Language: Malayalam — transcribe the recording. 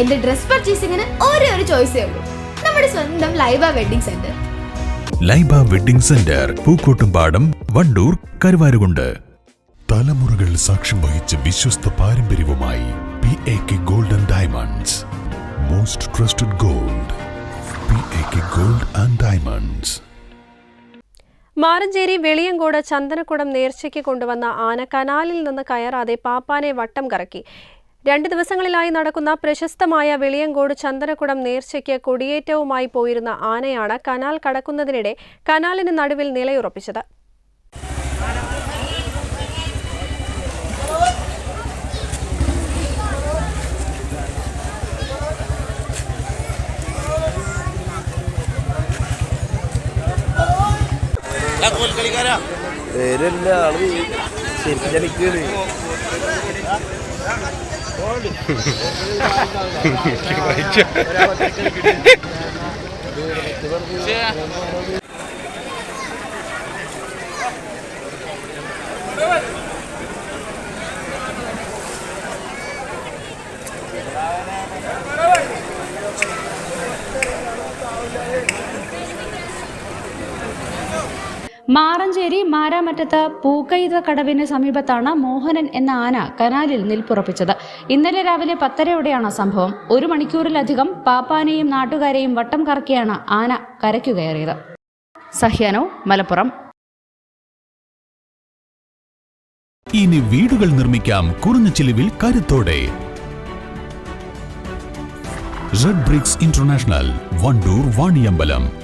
എന്റെ ഡ്രസ് പർച്ചേസിംഗിന് ഒരേ ഒരു ചോയ്സേ ഉള്ളൂ. നമ്മുടെ സ്വന്തം Laiba wedding centre. Laiba wedding centre Pookkottumpadam Wandoor Karuvarakundu. തലമുറകൾ സാക്ഷ്യം വഹിച്ച വിശ്വസ്ത പാരമ്പര്യവുമായി P A K gold and diamonds most trusted gold P A K gold and diamonds Maranchery Veliyankode Chandanakkudam നേർച്ചയ്ക്ക് കൊണ്ടുവന്ന ആന കനാലിൽ നിന്ന് കയറാതെ പാപ്പാനെ വട്ടം കറക്കി. രണ്ട് ദിവസങ്ങളിലായി നടക്കുന്ന പ്രശസ്തമായ വെളിയങ്കോട് ചന്ദനക്കുടം നേർച്ചയ്ക്ക് കൊടിയേറ്റവുമായി പോയിരുന്ന ആനയാണ് കനാൽ കടക്കുന്നതിനിടെ കനാലിന് നടുവിൽ നിലയുറപ്പിച്ചത്. പേരല്ല ആൾ ശരിക്കും കളിക്കാണ് മാറഞ്ചേരി മാരാമറ്റത്ത് പൂക്കൈത കടവിന് സമീപത്താണ് മോഹനൻ എന്ന ആന കനാലിൽ നിൽപ്പുറപ്പിച്ചത്. ഇന്നലെ രാവിലെ പത്തരയോടെയാണ് സംഭവം. ഒരു മണിക്കൂറിലധികം പാപ്പാനെയും നാട്ടുകാരെയും വട്ടം കറക്കിയാണ് ആന കരയ്ക്കു കയറിയത്. സഹ്യാനോ മലപ്പുറം. ഇനി വീടുകൾ നിർമ്മിക്കാം കുറഞ്ഞ ചിലവിൽ കരുത്തോടെ. Red bricks international Wandoor Vaniyambalam.